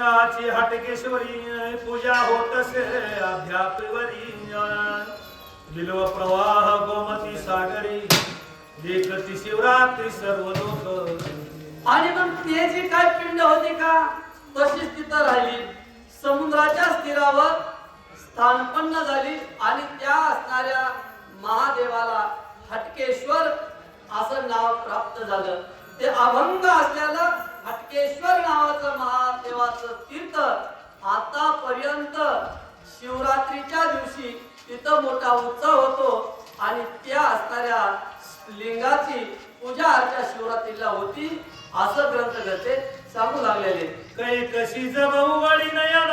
ची हटकेश्वरी पूजा होत असे अध्यापवरी बिलव प्रवाह गोमती सागरी देखती शिवरात्री सर्व लोक. आणि मग ते जी काय पिंड होती का? तशीच तिथं राहिली. समुद्राच्या स्थिरावर स्थानपन्न झाली आणि त्या असणाऱ्या महादेवाला हटकेश्वर असं नाव प्राप्त झालं. ते अभंग असल्याला हटकेश्वर नाव महादेवाचं तीर्थ आतापर्यंत शिवरात्रीच्या दिवशी तिथं मोठा उत्सव होतो आणि त्या असणाऱ्या लिंगाची पूजा आजच्या शिवरात्रीला होती असं ग्रंथकर्ते सांगू लागलेले. कै कशी जबवडी नयन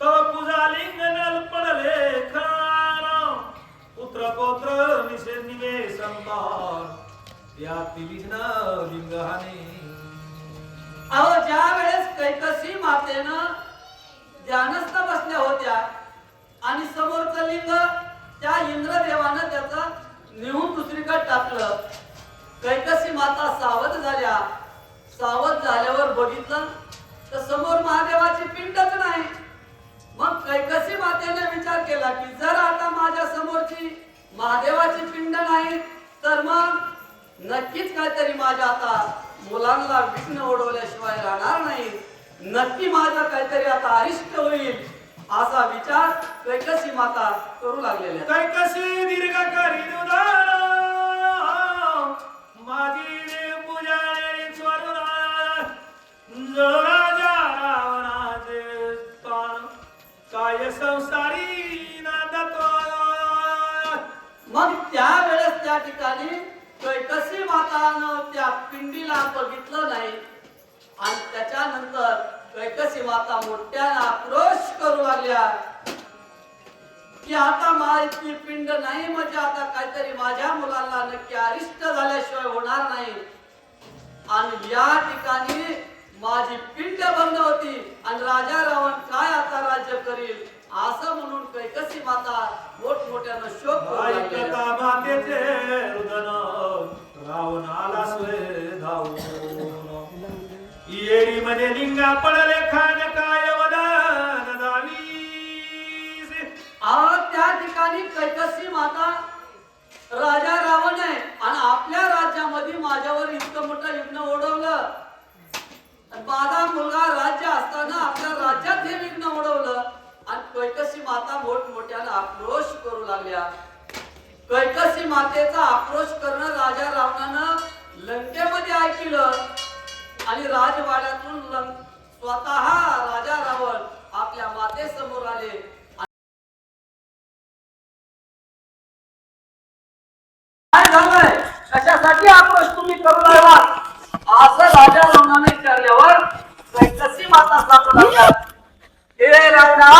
तव पूजा लिंग नल पडले खान पुत्र पौत्र निषेध निवे संतान या लिंग हानी अहो ज्या वेळेस कैकसी मातेनं ध्यानस्थ बसल्या होत्या आणि समोरचं लिंग त्या इंद्रदेवानं त्याचं लिहून दुसरीकडे टाकलं कैकसी माता सावध झाल्या. सावध झाल्यावर बघितलं तर समोर महादेवाची पिंडच नाही. मग कैकसी मातेने विचार केला की जर आता माझ्या समोरची महादेवाची पिंड नाही तर मग नक्कीच काहीतरी माझ्या आता मुलांना विघ्न ओढवल्याशिवाय राहणार नाही. नक्की माझं काहीतरी आता अरिष्ट होईल असा विचार कैकसी माता करू लागलेल्या कै कशी दीर्घ करी दुधान माझी राजा रावणाचे काय संसारी मग त्यावेळेस त्या ठिकाणी कैकसी त्या पिंडीला बघितलं नाही. आणि त्याच्यानंतर कैकसी माता मोठ्यानं आक्रोश करू लागल्या. की आता माझी पिंड नाही म्हणजे आता काहीतरी माझ्या मुलांना नक्की अरिष्ट झाल्याशिवाय होणार नाही. आणि या ठिकाणी माझी पिंड बंद होती आणि राजा रावण काय आता राज्य करील असं म्हणून कैकसी माता मोठमोठ्यानं शोक मातेचे रुदन. रावण आला धावून येडी मध्ये लिंगा पडले खान काय वदन दावी त्या ठिकाणी कैकसी माता राजा रावण आहे आणि आपल्या राज्यामध्ये माझ्यावर इतकं मोठं युग्न ओढवलं. माझा मुलगा राज्य असताना आपल्या राज्यात हे विघ्न ओढवलं. आणि कैकसी माता मोठमोठ्यानं आक्रोश करू लागल्या. कैकसी मातेचा आक्रोश करणं राजा रावणानं लंकेमध्ये ऐकलं. आणि राजवाड्यातून स्वतः राजा रावण आपल्या मातेसमोर आले. काय झालंय? कशासाठी आक्रोश तुम्ही करू लागला? असं राजा रावणाने विचारल्यावर कैकसी माता सांगू हे रावणा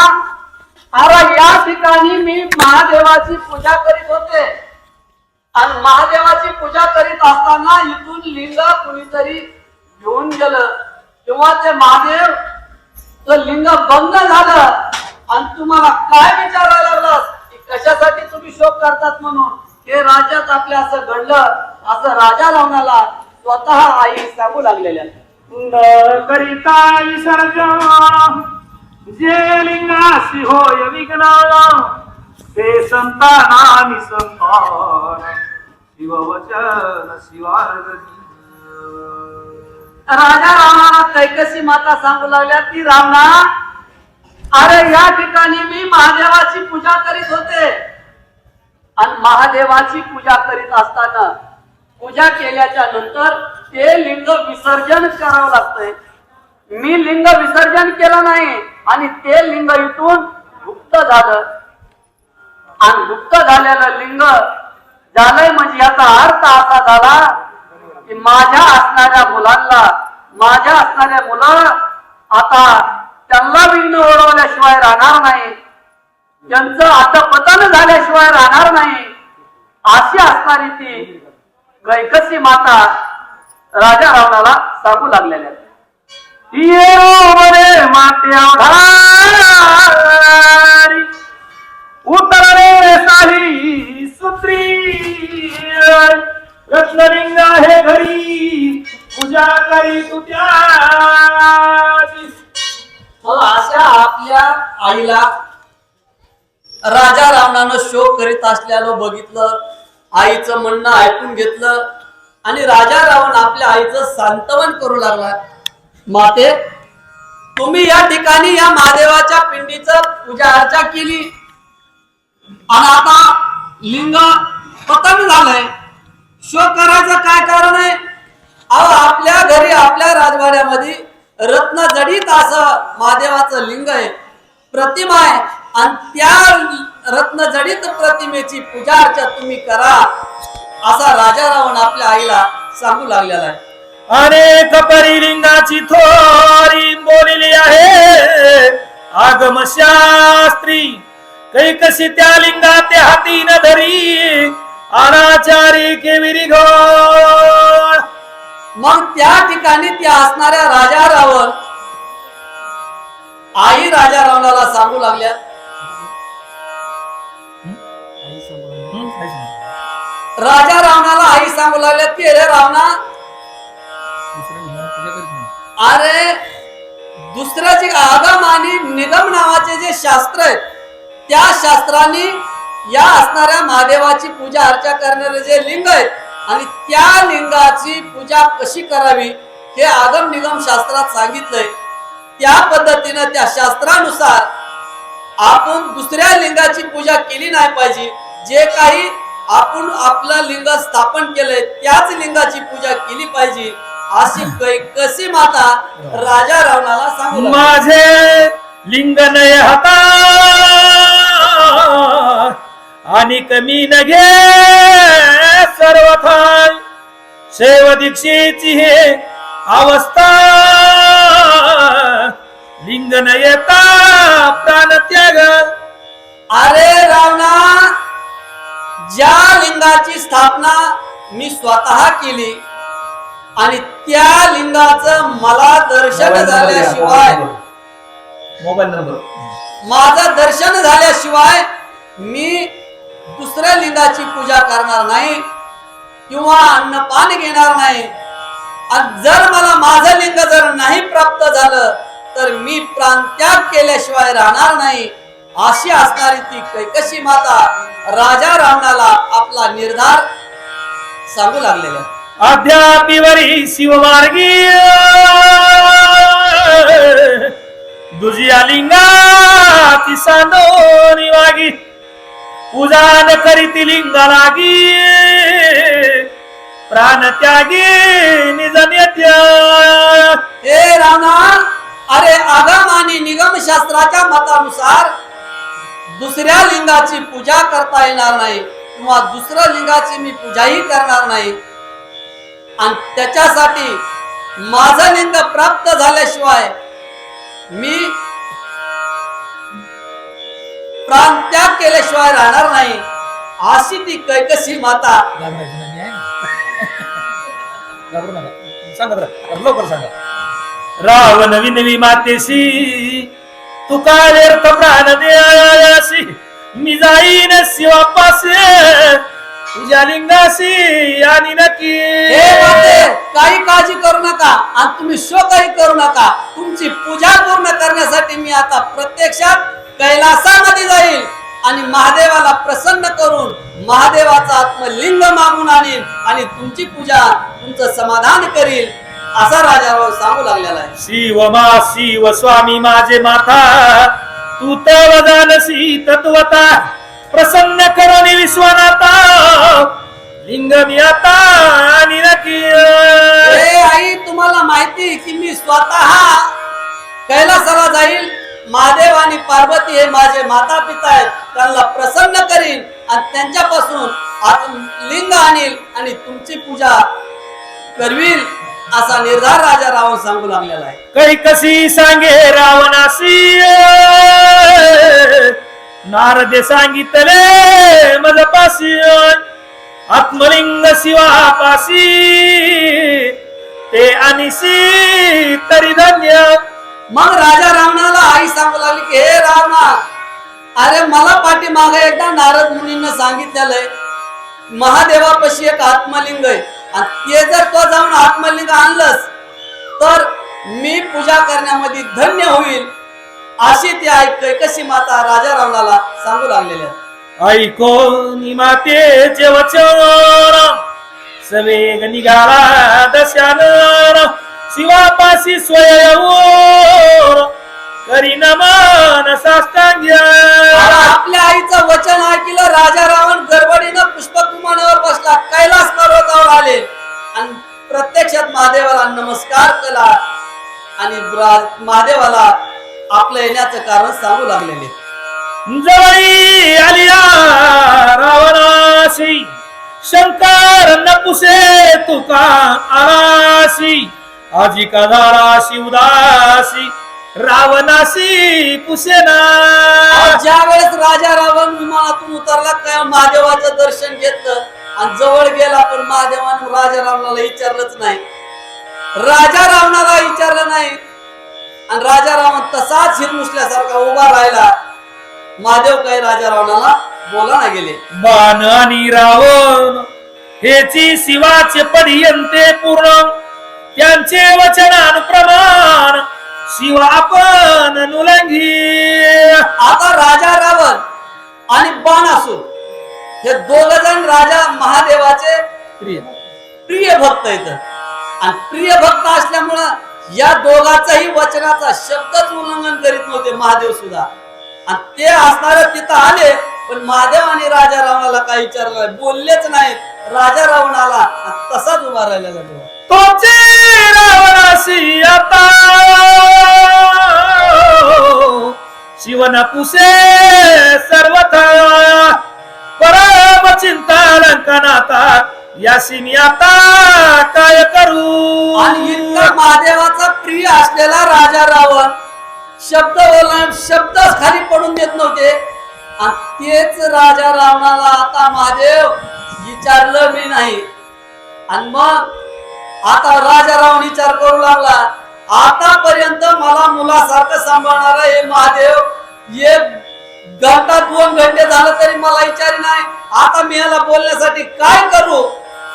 ठिकाणी मी महादेवाची पूजा करीत होते. आणि महादेवाची पूजा करीत असताना इथून लिंग कुणीतरी घेऊन गेलं. तेव्हा ते महादेव लिंग बंद झालं. आणि तुम्हाला काय विचारायला लागलास की कशासाठी तुम्ही शोक करतात म्हणून? हे राज्यात आपल्या असं घडलं. असं राजा रावणाला स्वतः आई सांगू लागलेल्या. करिता विसर्जन. जे लिंगासी होय विघ्न ते संतानानि निसंतान शिववचन शिवार्गती राजा रामाला कैकसी माता सांगू लागल्या ती रामना अरे या ठिकाणी मी महादेवाची पूजा करीत होते. आणि महादेवाची पूजा करीत असताना पूजा केल्याच्यानंतर ते लिंग विसर्जन करावं लागतंय. मी लिंग विसर्जन केलं नाही आणि ते लिंग इथून गुप्त झालं. आणि गुप्त झालेलं लिंग झालंय म्हणजे याचा अर्थ असा झाला की माझ्या असणाऱ्या मुलांना माझ्या असणाऱ्या मुलं आता त्यांना विघ्न ओढवल्याशिवाय राहणार नाही. त्यांचं आता पतन झाल्याशिवाय राहणार नाही. अशी असणारी ती कैकसी माता राजा रावणाला सांगू लागलेल्या ये रे मात्या धारी उतरले साही सुत्री. रत्नलिंग हे घरी पूजा करी तू त्या हो, आईला राजा रावणानं शोक करीत असल्यानं बघितलं आईचं म्हणणं ऐकून घेतलं आणि राजा रावण आपल्या आईचं सांत्वन करू लागला. माते तुम्ही या ठिकाणी या महादेवाच्या पिंडीच पूजा अर्चा केली. आणि आता लिंग पतन झालंय. शोक करायचं काय कारण आहे? अहो आपल्या घरी आपल्या राजवाड्यामध्ये रत्न जडित असं महादेवाचं लिंग आहे. प्रतिमा आहे. आणि त्या रत्न जडित प्रतिमेची पूजा अर्चा तुम्ही करा असा राजा रावण आपल्या आईला सांगू लागलेला आहे. अनेक परिलिंगाची थोरी बोलली आहे. आगमशास्त्री कै कशी त्या लिंगा ते हाती न धरी? अनाचारी केविरी घोळ. मग त्या ठिकाणी त्या असणाऱ्या राजा रावण आई राजा रावणाला सांगू लागल्या. राजा रावणाला आई सांगू लागल्या की अरे रावणा अरे दुसऱ्याचे आगम आणि निगम नावाचे जे शास्त्र आहे त्या शास्त्राने या असणाऱ्या महादेवाची पूजा अर्चा करणारे जे लिंग आहे आणि त्या लिंगाची पूजा कशी करावी हे आगम निगम शास्त्रात सांगितलंय. त्या पद्धतीनं त्या शास्त्रानुसार आपण दुसऱ्या लिंगाची पूजा केली नाही पाहिजे. जे काही आपण आपलं लिंग स्थापन केलंय त्याच लिंगाची पूजा केली पाहिजे. अशी कै- कशी माता राजा रावणाला सांगू. माझे लिंग नय हाता. आणि कमी न घे सर्वथा शैव दीक्षेची हे अवस्था. लिंग न येता प्राण त्याग. अरे रावणा ज्या लिंगाची स्थापना मी स्वतः केली आणि त्या लिंगाचं मला दर्शन झाल्याशिवाय मोबाईल नंबर. माझं दर्शन झाल्याशिवाय मी दुसऱ्या लिंगाची पूजा करणार नाही किंवा अन्नपान घेणार नाही. आणि जर मला माझं लिंग जर नाही प्राप्त झालं तर मी प्राणत्याग केल्याशिवाय राहणार नाही. अशी असणारी ती कैकशी माता राजा रावणाला आपला निर्धार सांगू लागलेला. अद्यापिवरी शिवमार्गी दुजिया लिंगा ती वागी। पूजा न करीती लिंग लागी प्राण त्यागी निजन हे राणा अरे आगम आणि निगम शास्त्राच्या मतानुसार दुसऱ्या लिंगाची पूजा करता येणार नाही. किंवा दुसऱ्या लिंगाची मी पूजाही करणार नाही. आणि त्याच्यासाठी माझा लिंग प्राप्त झाल्याशिवाय मी प्राणत्याग केल्याशिवाय राहणार नाही अशी ती कैकशी माता. लवकर सांगा रावण विनवी मातेशी तू काय प्राण द्यायासी मी जाईन शिवापासे तुझ्या लिंगाशी आणि नक्की. हे माते काही काळजी करू नका आणि तुम्ही शोकही करू नका. तुमची पूजा पूर्ण करण्यासाठी मी आता प्रत्यक्षात कैलासामध्ये जाईल आणि महादेवाला प्रसन्न करून महादेवाचा आत्मलिंग मागून आणीन आणि तुमची पूजा तुमचं समाधान करील असा राजाराव सांगू लागलेला आहे. शिव मा शिव स्वामी माझे माथा तू तव जानसी तत्वता. प्रसन्न करून विश्वनाथा। लिंग मी आता आई तुम्हाला माहिती की मी स्वतः कैलासाला जाईल महादेव आणि पार्वती हे माझे माता पिता आहेत. त्यांना प्रसन्न करीन आणि त्यांच्यापासून लिंग आणील आणि तुमची पूजा करवील असा निर्धार राजा रावण सांगू लागलेला आहे. कै कशी सांगे रावणासी? नारदे सांगितले मज पासी आत्मलिंग शिवापासी. ते अनिसी तरी धन्य. मग राजा रावणाला आई सांगू लागली की हे रावणा अरे मला पाठीमागे एकदा नारद मुनींना सांगितलेलं महादेवापाशी एक आत्मलिंग आहे. आणि ते जर तो जाऊन आत्मलिंग आणलंस तर मी पूजा करण्यामध्ये धन्य होईल. अशी ती ऐक कशी माता राजा रावणाला सांगू लागलेल्या ऐकोनी मातेचे वचन सवेग निघाला दशानन शिवापाशी स्वयंवर करी नमन साष्टांग्य आणि आपल्या आईचं वचन ऐकलं राजा रावण गडबडीनं पुष्पक विमानावर बसला. कैलास पर्वतावर आले. आणि प्रत्यक्षात महादेवाला नमस्कार केला. आणि महादेवाला आपलं येण्याचं कारण सांगू लागलेले. जवळी आलिया रावणासी शंकर नपुसे तुका आरासी. आजी कदाराशी उदासी रावणासी पुसेना. ज्या वेळेस राजा रावण विमानातून उतरला काय महादेवाचं दर्शन घेतलं. आणि जवळ गेला पण महादेवानं राजा रावणाला विचारलंच नाही. राजा रावणाला विचारलं नाही. आणि राजा रावण तसाच हिरमुसल्यासारखा उभा राहिला. महादेव काही राजा रावणाला बोला ना गेले? बाण आणि रावण हेची शिवाचे पर्यंते पूर्ण. त्यांचे वचनानुप्रमाण शिव आपण नुलंगी. आता राजा रावण आणि बाणासूर हे दोघ जण राजा महादेवाचे प्रिय प्रिय भक्त आहेत. आणि प्रिय भक्त असल्यामुळं या दोघाचाही वचनाचा शब्दच उल्लंघन करीत नव्हते महादेव सुद्धा. आणि ते असणारे तिथं आले पण महादेव आणि राजा रावणाला काही विचारलं नाही, बोललेच नाहीत. राजा रावणाला तसाच उभा राहिला जातो तोचे रावणासी आता. शिवन पुसे सर्वथा. परम चिंता लंकनाता यासी मी आता काय करू? आणि इतका महादेवाचा प्रिय असलेला राजा रावण शब्द बोलला शब्दच खाली पडून देत नव्हते. आणि तेच राजा रावणाला आता महादेव विचारलं मी नाही. आणि मग आता राजा रावण विचार करू लागला. आतापर्यंत मला मुलासारखं सांभाळणारा हे महादेव एक घंटा दोन घंटे झालं तरी मला विचार नाही. आता मी याला बोलण्यासाठी काय करू?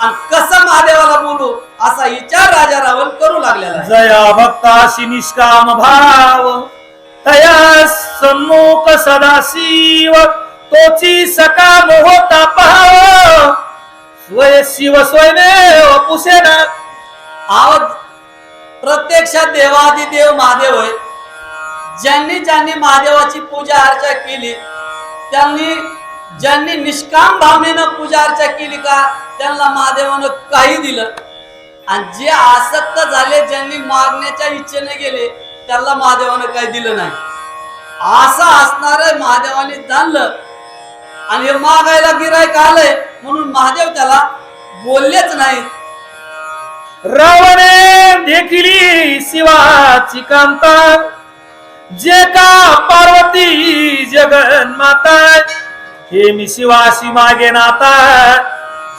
आणि कसं महादेवाला बोलू? असा विचार राजा रावण करू लागलेला. जया भक्ताशी निष्काम भाव तया सम्मुख सदाशिव तोची सकाम होता पाहाव स्वय शिव स्वयमेव पुसेना आवाज प्रत्यक्षात देवादी देव महादेव आहे ज्यांनी ज्यांनी महादेवाची पूजा अर्चा केली त्यांनी ज्यांनी निष्काम भावनेनं पूजा अर्चा केली का त्यांना महादेवानं काही दिलं. आणि जे आसक्त झाले ज्यांनी मागण्याच्या इच्छेने गेले त्यांना महादेवानं काही दिलं नाही. असं असणार महादेवाने जाणलं आणि हे मागायला गिरायक आलंय म्हणून महादेव त्याला बोललेच नाही रावणे देखील शिवाची कांता. जे का पार्वती जगन माता हे मी शिवाशी मागे नाता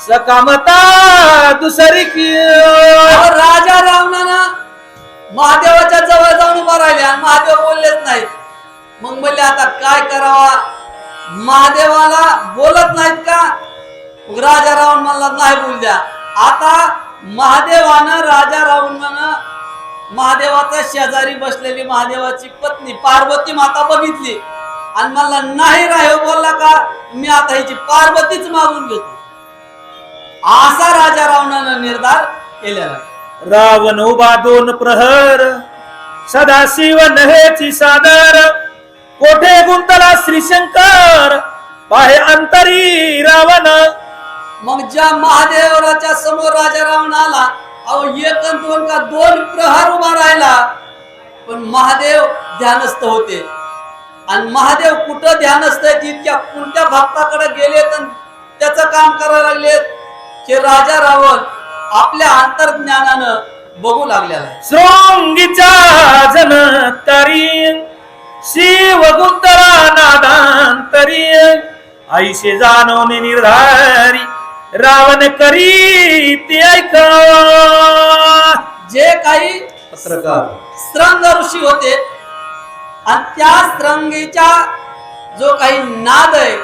सकामता दुसरी की राजा रावणानं महादेवाच्या जवळ जाऊन उभा राहिले आणि महादेव बोललेच नाही मग बोलले आता काय करावा? महादेवाला बोलत नाहीत का? राजा रावण म्हणला नाही बोल द्या. आता महादेवानं राजा रावणानं महादेवाच्या शेजारी बसलेली महादेवाची पत्नी पार्वती माता बघितली. आणि म्हणला नाही राह बोलला का मी आता हिची पार्वतीच मागून घेतो. असा राजा रावणानं निर्धार केलेला. रावण उभा दोन प्रहर सदाशिव नहेची सादर कोठे गुंतला श्रीशंकर पाहे अंतरी रावण. मग ज्या महादेवाच्या समोर राजा रावण आला अहो एक दोन का दोन प्रहार उभा राहिला पण महादेव ध्यानस्थ होते. आणि महादेव कुठं ध्यानस्थ आहेत इतक्या कोणत्या भक्ताकडे गेलेत आणि त्याचं काम करायला लागलेत हे राजा रावण आपल्या अंतर्ज्ञानानं बघू लागलेला आहे. शृंगीच्या जनतारी शिव गुंतरा नादांतरी. आईशे जाणवणे निर्धारी रावण करी ते ऐका. जे काही पत्रकार. स्त्रंग ऋषी होते आणि त्या स्त्रंगीच्या जो काही नाद आहे